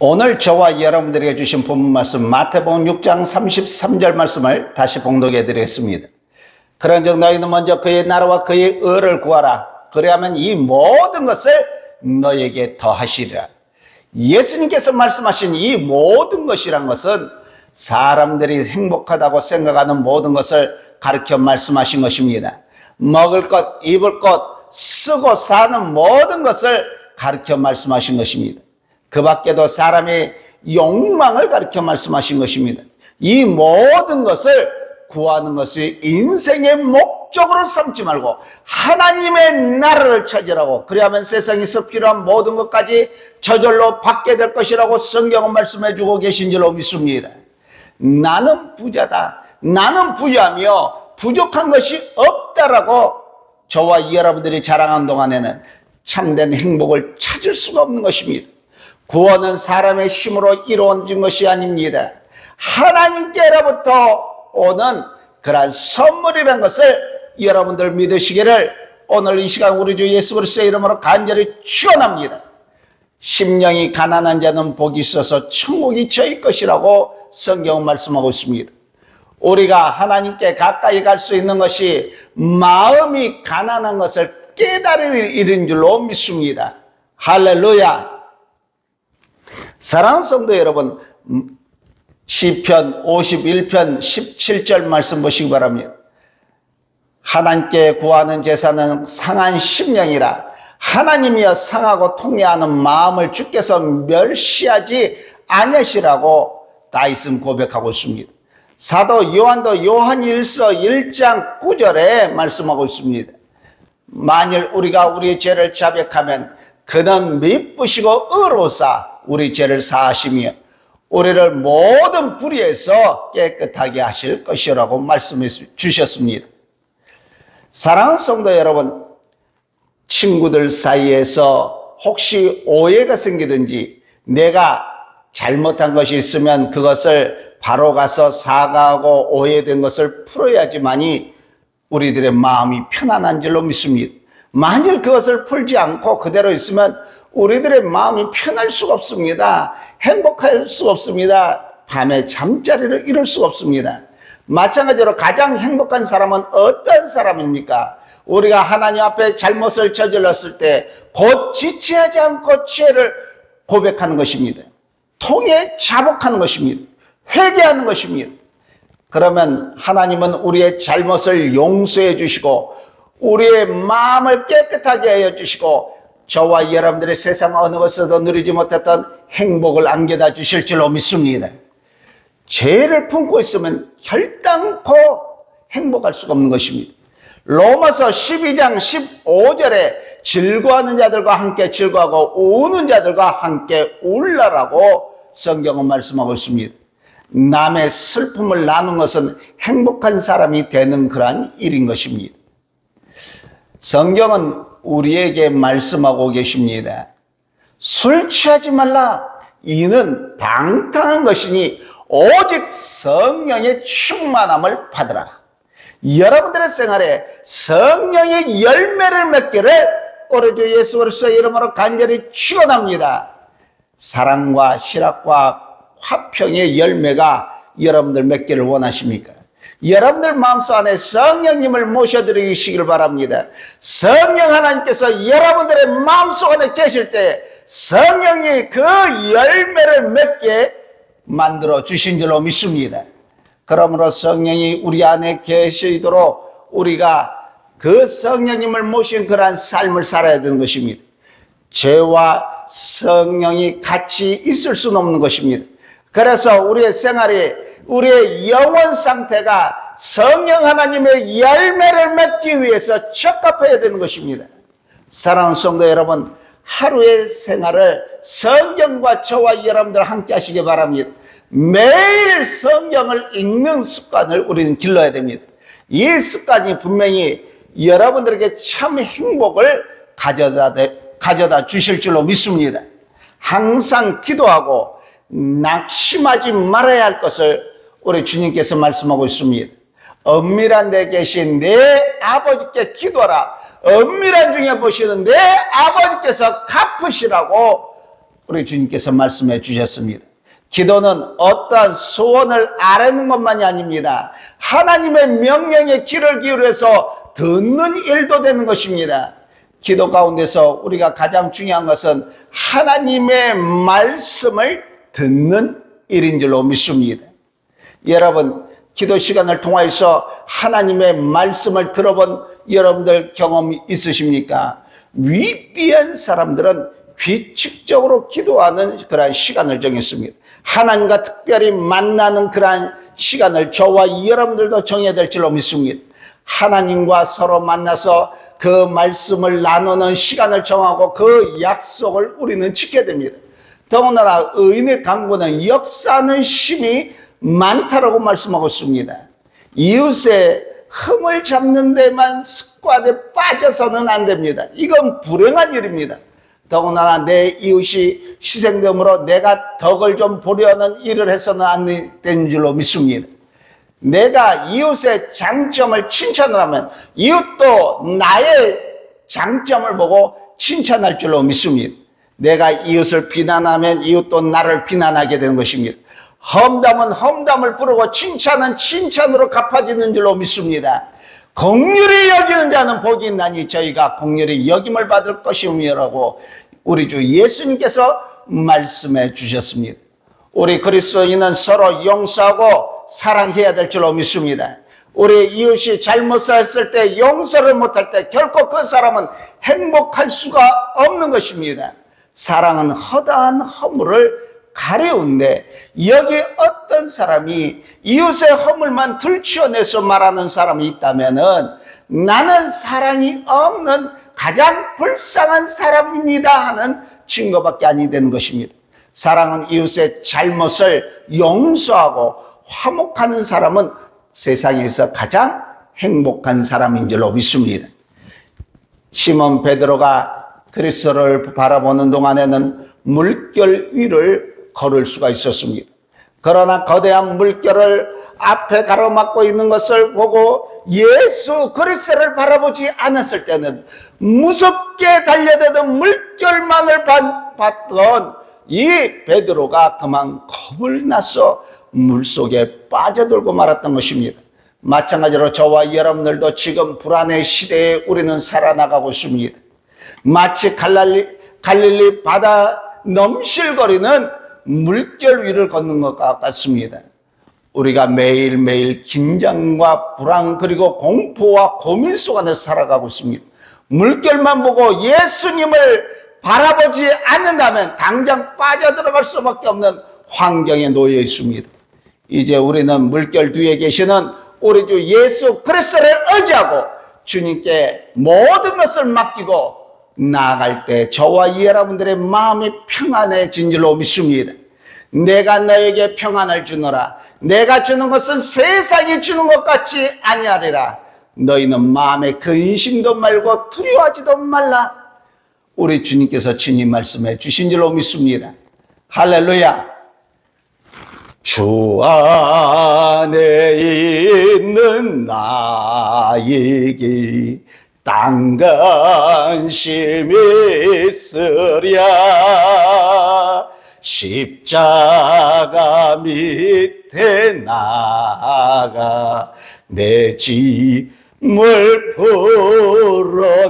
오늘 저와 여러분들에게 주신 본문 말씀 마태복음 6장 33절 말씀을 다시 봉독해 드리겠습니다. 그런즉 너희는 먼저 그의 나라와 그의 의를 구하라. 그리하면 이 모든 것을 너에게 더하시리라. 예수님께서 말씀하신 이 모든 것이란 것은 사람들이 행복하다고 생각하는 모든 것을 가르쳐 말씀하신 것입니다. 먹을 것, 입을 것, 쓰고 사는 모든 것을 가르쳐 말씀하신 것입니다. 그 밖에도 사람의 욕망을 가르쳐 말씀하신 것입니다. 이 모든 것을 구하는 것이 인생의 목적으로 삼지 말고 하나님의 나라를 찾으라고 그래야만 세상에서 필요한 모든 것까지 저절로 받게 될 것이라고 성경은 말씀해 주고 계신 줄로 믿습니다. 나는 부자다. 나는 부유하며 부족한 것이 없다라고 저와 여러분들이 자랑한 동안에는 참된 행복을 찾을 수가 없는 것입니다. 구원은 사람의 힘으로 이루어진 것이 아닙니다. 하나님께로부터 오는 그러한 선물이라는 것을 여러분들 믿으시기를 오늘 이 시간 우리 주 예수 그리스도의 이름으로 간절히 축원합니다. 심령이 가난한 자는 복이 있어서 천국이 저희 것이라고 성경은 말씀하고 있습니다. 우리가 하나님께 가까이 갈 수 있는 것이 마음이 가난한 것을 깨달을 일인 줄로 믿습니다. 할렐루야. 사랑하는 성도 여러분, 시편 51편 17절 말씀 보시기 바랍니다. 하나님께 구하는 제사는 상한 심령이라 하나님이여 상하고 통해하는 마음을 주께서 멸시하지 아니시라고 다윗은 고백하고 있습니다. 사도 요한도 요한 1서 1장 9절에 말씀하고 있습니다. 만일 우리가 우리의 죄를 자백하면 그는 미쁘시고 의로사 우리 죄를 사하시며 우리를 모든 불의에서 깨끗하게 하실 것이라고 말씀해 주셨습니다. 사랑하는 성도 여러분, 친구들 사이에서 혹시 오해가 생기든지 내가 잘못한 것이 있으면 그것을 바로 가서 사과하고 오해된 것을 풀어야지만이 우리들의 마음이 편안한 줄로 믿습니다. 만일 그것을 풀지 않고 그대로 있으면 우리들의 마음이 편할 수가 없습니다. 행복할 수가 없습니다. 밤에 잠자리를 이룰 수가 없습니다. 마찬가지로 가장 행복한 사람은 어떤 사람입니까? 우리가 하나님 앞에 잘못을 저질렀을 때 곧 지체하지 않고 죄를 고백하는 것입니다. 통해 자복하는 것입니다. 회개하는 것입니다. 그러면 하나님은 우리의 잘못을 용서해 주시고 우리의 마음을 깨끗하게 하여 주시고 저와 여러분들의 세상 어느 것에도 누리지 못했던 행복을 안겨다 주실 줄로 믿습니다. 죄를 품고 있으면 결단코 행복할 수가 없는 것입니다. 로마서 12장 15절에 즐거워하는 자들과 함께 즐거워하고 우는 자들과 함께 울라라고 성경은 말씀하고 있습니다. 남의 슬픔을 나눈 것은 행복한 사람이 되는 그러한 일인 것입니다. 성경은 우리에게 말씀하고 계십니다. 술 취하지 말라. 이는 방탕한 것이니 오직 성령의 충만함을 받으라. 여러분들의 생활에 성령의 열매를 맺기를 우리 주 예수 그리스도의 이름으로 간절히 축원합니다. 사랑과 희락과 화평의 열매가 여러분들 맺기를 원하십니까? 여러분들 마음속 안에 성령님을 모셔드리시길 바랍니다. 성령 하나님께서 여러분들의 마음속 안에 계실 때 성령이 그 열매를 맺게 만들어 주신 줄로 믿습니다. 그러므로 성령이 우리 안에 계시도록 우리가 그 성령님을 모신 그러한 삶을 살아야 되는 것입니다. 죄와 성령이 같이 있을 수는 없는 것입니다. 그래서 우리의 생활이 우리의 영원 상태가 성령 하나님의 열매를 맺기 위해서 적합해야 되는 것입니다. 사랑하는 성도 여러분, 하루의 생활을 성경과 저와 여러분들 함께 하시기 바랍니다. 매일 성경을 읽는 습관을 우리는 길러야 됩니다. 이 습관이 분명히 여러분들에게 참 행복을 가져다, 가져다 주실 줄로 믿습니다. 항상 기도하고 낙심하지 말아야 할 것을 우리 주님께서 말씀하고 있습니다. 엄밀한 데 계신 내 아버지께 기도하라. 엄밀한 중에 보시는 내 아버지께서 갚으시라고 우리 주님께서 말씀해 주셨습니다. 기도는 어떠한 소원을 아뢰는 것만이 아닙니다. 하나님의 명령에 귀를 기울여서 듣는 일도 되는 것입니다. 기도 가운데서 우리가 가장 중요한 것은 하나님의 말씀을 듣는 일인 줄로 믿습니다. 여러분, 기도 시간을 통하여서 하나님의 말씀을 들어본 여러분들 경험이 있으십니까? 위대한 사람들은 규칙적으로 기도하는 그러한 시간을 정했습니다. 하나님과 특별히 만나는 그러한 시간을 저와 여러분들도 정해야 될 줄로 믿습니다. 하나님과 서로 만나서 그 말씀을 나누는 시간을 정하고 그 약속을 우리는 지켜야 됩니다. 더군다나 의인의 강구는 역사하는 힘이 많다라고 말씀하고 있습니다. 이웃의 흠을 잡는 데만 습관에 빠져서는 안 됩니다. 이건 불행한 일입니다. 더군다나 내 이웃이 희생됨으로 내가 덕을 좀 보려는 일을 해서는 안 되는 줄로 믿습니다. 내가 이웃의 장점을 칭찬을 하면 이웃도 나의 장점을 보고 칭찬할 줄로 믿습니다. 내가 이웃을 비난하면 이웃도 나를 비난하게 되는 것입니다. 험담은 험담을 부르고 칭찬은 칭찬으로 갚아지는 줄로 믿습니다. 공률이 여기는 자는 복이 있나니 저희가 공률이 여김을 받을 것이오며라고 우리 주 예수님께서 말씀해 주셨습니다. 우리 그리스도인은 서로 용서하고 사랑해야 될 줄로 믿습니다. 우리 이웃이 잘못했을 때 용서를 못할 때 결코 그 사람은 행복할 수가 없는 것입니다. 사랑은 허다한 허물을 가려운데 여기 어떤 사람이 이웃의 허물만 들추어내서 말하는 사람이 있다면은 나는 사랑이 없는 가장 불쌍한 사람입니다 하는 증거밖에 아니 되는 것입니다. 사랑은 이웃의 잘못을 용서하고 화목하는 사람은 세상에서 가장 행복한 사람인 줄로 믿습니다. 시몬 베드로가 그리스도를 바라보는 동안에는 물결 위를 걸을 수가 있었습니다. 그러나 거대한 물결을 앞에 가로막고 있는 것을 보고 예수 그리스도를 바라보지 않았을 때는 무섭게 달려대던 물결만을 봤던 이 베드로가 그만 겁을 나서 물속에 빠져들고 말았던 것입니다. 마찬가지로 저와 여러분들도 지금 불안의 시대에 우리는 살아나가고 있습니다. 마치 갈랄리, 갈릴리 바다 넘실거리는 물결 위를 걷는 것 같습니다. 우리가 매일매일 긴장과 불안 그리고 공포와 고민 속 안에 살아가고 있습니다. 물결만 보고 예수님을 바라보지 않는다면 당장 빠져들어갈 수밖에 없는 환경에 놓여 있습니다. 이제 우리는 물결 뒤에 계시는 우리 주 예수 그리스도를 의지하고 주님께 모든 것을 맡기고 나아갈 때 저와 여러분들의 마음이 평안해진 줄로 믿습니다. 내가 너에게 평안을 주노라. 내가 주는 것은 세상이 주는 것 같지 아니하리라. 너희는 마음에 근심도 말고 두려워하지도 말라. 우리 주님께서 친히 말씀해 주신 줄로 믿습니다. 할렐루야. 주 안에 있는 나에게 땅 관심이 있으랴. 십자가 밑에 나가 내 짐을 풀었네.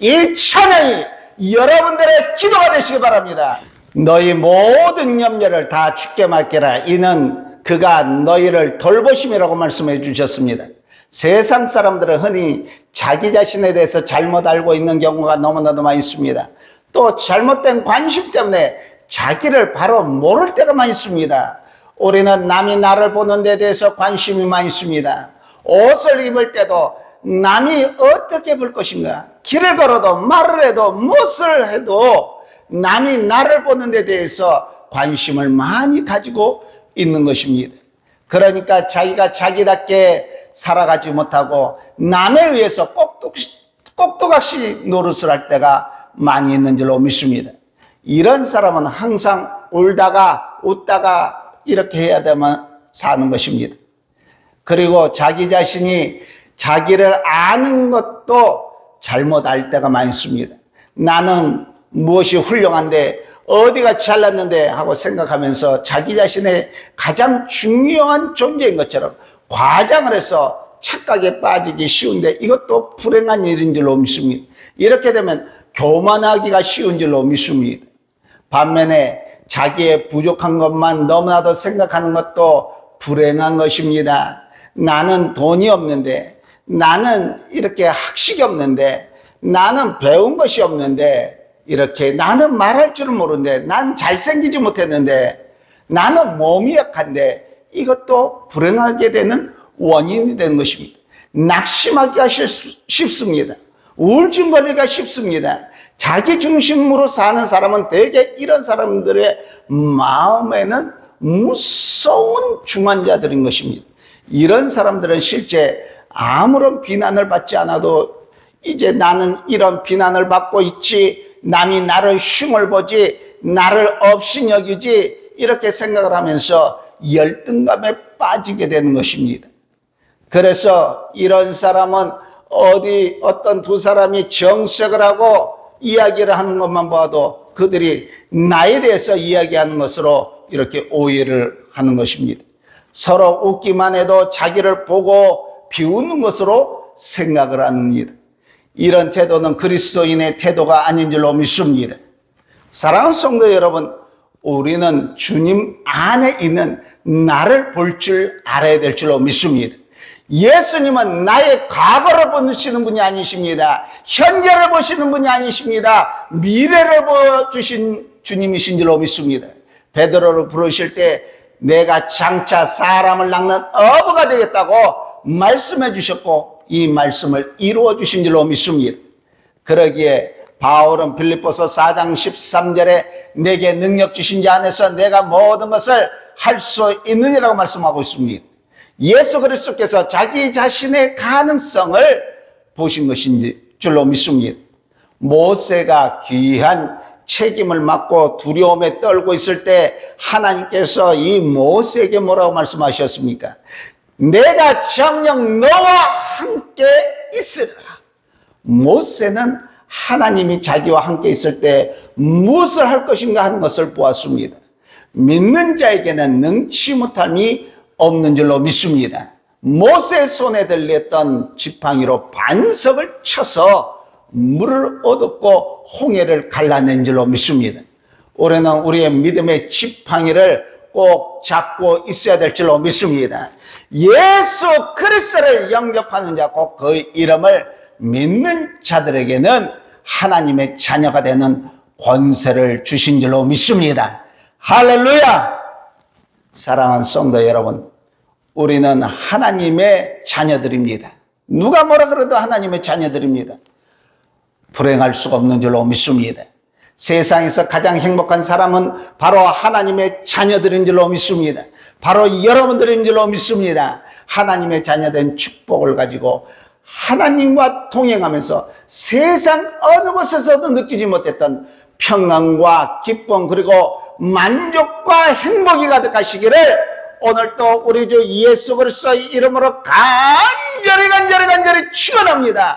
이 찬양이 여러분들의 기도가 되시기 바랍니다. 너희 모든 염려를 다 죽게 맡겨라. 이는 그가 너희를 돌보심이라고 말씀해 주셨습니다 세상 사람들은 흔히 자기 자신에 대해서 잘못 알고 있는 경우가 너무나도 많이 있습니다. 또 잘못된 관심 때문에 자기를 바로 모를 때가 많이 있습니다. 우리는 남이 나를 보는 데 대해서 관심이 많이 있습니다. 옷을 입을 때도 남이 어떻게 볼 것인가? 길을 걸어도 말을 해도 무엇을 해도 남이 나를 보는 데 대해서 관심을 많이 가지고 있는 것입니다. 그러니까 자기가 자기답게 살아가지 못하고 남에 의해서 꼭두각시 노릇을 할 때가 많이 있는 줄로 믿습니다. 이런 사람은 항상 울다가 웃다가 이렇게 해야 되면 사는 것입니다. 그리고 자기 자신이 자기를 아는 것도 잘못 알 때가 많습니다. 나는 무엇이 훌륭한데 어디가 잘났는데 하고 생각하면서 자기 자신의 가장 중요한 존재인 것처럼 과장을 해서 착각에 빠지기 쉬운데 이것도 불행한 일인 줄로 믿습니다. 이렇게 되면 교만하기가 쉬운 줄로 믿습니다. 반면에 자기의 부족한 것만 너무나도 생각하는 것도 불행한 것입니다. 나는 돈이 없는데, 나는 이렇게 학식이 없는데, 나는 배운 것이 없는데, 이렇게 나는 말할 줄은 모르는데, 난 잘생기지 못했는데, 나는 몸이 약한데, 이것도 불행하게 되는 원인이 되는 것입니다. 낙심하기가 쉽- 쉽습니다. 우울증 걸리기가 쉽습니다. 자기 중심으로 사는 사람은 대개 이런 사람들의 마음에는 무서운 중환자들인 것입니다. 이런 사람들은 실제 아무런 비난을 받지 않아도 이제 나는 이런 비난을 받고 있지, 남이 나를 흉을 보지, 나를 없이 여기지, 이렇게 생각을 하면서 열등감에 빠지게 되는 것입니다. 그래서 이런 사람은 어디 어떤 두 사람이 정색을 하고 이야기를 하는 것만 봐도 그들이 나에 대해서 이야기하는 것으로 이렇게 오해를 하는 것입니다. 서로 웃기만 해도 자기를 보고 비웃는 것으로 생각을 합니다. 이런 태도는 그리스도인의 태도가 아닌 줄로 믿습니다. 사랑하는 성도 여러분, 우리는 주님 안에 있는 나를 볼 줄 알아야 될 줄로 믿습니다. 예수님은 나의 과거를 보시는 분이 아니십니다. 현재를 보시는 분이 아니십니다. 미래를 보여주신 주님이신 줄로 믿습니다. 베드로를 부르실 때 내가 장차 사람을 낚는 어부가 되겠다고 말씀해 주셨고 이 말씀을 이루어 주신 줄로 믿습니다. 그러기에 바울은 빌립보서 4장 13절에 내게 능력 주신 자 안에서 내가 모든 것을 할 수 있느니라고 말씀하고 있습니다. 예수 그리스도께서 자기 자신의 가능성을 보신 것인 줄로 믿습니다. 모세가 귀한 책임을 맡고 두려움에 떨고 있을 때 하나님께서 이 모세에게 뭐라고 말씀하셨습니까? 내가 정녕 너와 함께 있으라. 모세는 하나님이 자기와 함께 있을 때 무엇을 할 것인가 하는 것을 보았습니다. 믿는 자에게는 능치 못함이 없는 줄로 믿습니다. 모세 손에 들렸던 지팡이로 반석을 쳐서 물을 얻었고 홍해를 갈라낸 줄로 믿습니다. 올해는 우리의 믿음의 지팡이를 꼭 잡고 있어야 될 줄로 믿습니다. 예수 그리스도를 영접하는 자, 꼭그 이름을 믿는 자들에게는 하나님의 자녀가 되는 권세를 주신 줄로 믿습니다. 할렐루야! 사랑하는 성도 여러분, 우리는 하나님의 자녀들입니다. 누가 뭐라 그래도 하나님의 자녀들입니다. 불행할 수가 없는 줄로 믿습니다. 세상에서 가장 행복한 사람은 바로 하나님의 자녀들인 줄로 믿습니다. 바로 여러분들인 줄로 믿습니다. 하나님의 자녀된 축복을 가지고 하나님과 동행하면서 세상 어느 곳에서도 느끼지 못했던 평안과 기쁨 그리고 만족과 행복이 가득하시기를 오늘 또 우리 주 예수 그리스도의 이름으로 간절히 간절히 간절히 축원합니다.